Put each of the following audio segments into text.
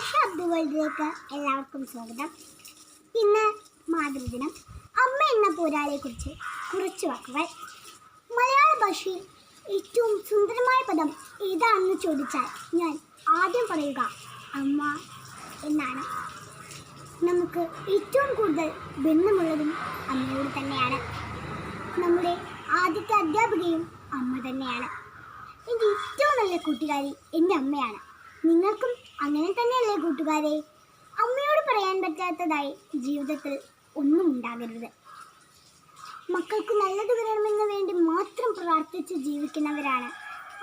ശബ്ദ വേൾഡിലേക്ക് എല്ലാവർക്കും സ്വാഗതം. ഇന്ന് മാതൃദിനം. അമ്മ എന്ന പോരാളിയെക്കുറിച്ച് കുറച്ച് വാക്കുകൾ. മലയാള ഭാഷയിൽ ഏറ്റവും സുന്ദരമായ പദം ഏതാണെന്ന് ചോദിച്ചാൽ ഞാൻ ആദ്യം പറയുക അമ്മ എന്നാണ്. നമുക്ക് ഏറ്റവും കൂടുതൽ ബന്ധമുള്ളതും അമ്മയോട് തന്നെയാണ്. നമ്മുടെ ആദ്യത്തെ അധ്യാപികയും അമ്മ തന്നെയാണ്. എന്റെ ഏറ്റവും നല്ല കൂട്ടുകാരി എന്റെ അമ്മയാണ്. നിങ്ങൾക്കും അങ്ങനെ തന്നെയല്ലേ കൂട്ടുകാരെ? അമ്മയോട് പറയാൻ പറ്റാത്തതായി ജീവിതത്തിൽ ഒന്നും ഉണ്ടാകരുത്. മക്കൾക്ക് നല്ലത് വരണമെന്ന് വേണ്ടി മാത്രം പ്രാർത്ഥിച്ച് ജീവിക്കുന്നവരാണ്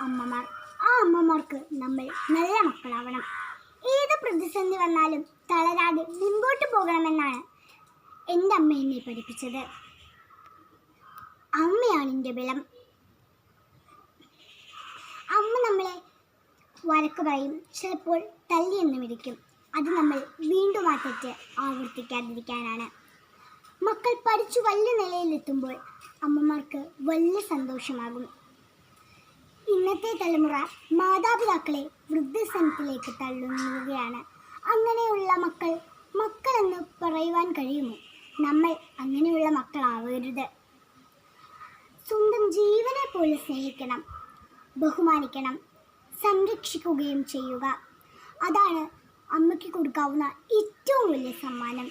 അമ്മമാർ. ആ അമ്മമാർക്ക് നമ്മൾ നല്ല മക്കളാവണം. ഏത് പ്രതിസന്ധി വന്നാലും തളരാതെ മുമ്പോട്ട് പോകണമെന്നാണ് എന്റെ അമ്മ എന്നെ പഠിപ്പിച്ചത്. അമ്മയാണ് എന്റെ ബലം അമ്മ നമ്മളെ വഴക്ക് പറയും. ചിലപ്പോൾ തല്ലിയെന്ന് വിളിക്കും. അത് നമ്മൾ വീണ്ടും ആ ആവർത്തിക്കാതിരിക്കാനാണ്. മക്കൾ പഠിച്ചു വലിയ നിലയിലെത്തുമ്പോൾ അമ്മമാർക്ക് വലിയ സന്തോഷമാകും. ഇന്നത്തെ തലമുറ മാതാപിതാക്കളെ വൃദ്ധസനത്തിലേക്ക് തള്ളുകയാണ് അങ്ങനെയുള്ള മക്കൾ മക്കളെന്ന് പറയുവാൻ കഴിയുമോ? നമ്മൾ അങ്ങനെയുള്ള മക്കളാവരുത്. സ്വന്തം ജീവനെ പോലെ സ്നേഹിക്കണം ബഹുമാനിക്കണം സംരക്ഷിക്കുകയും ചെയ്യുക. അതാണ് അമ്മയ്ക്ക് കൊടുക്കാവുന്ന ഏറ്റവും വലിയ സമ്മാനം.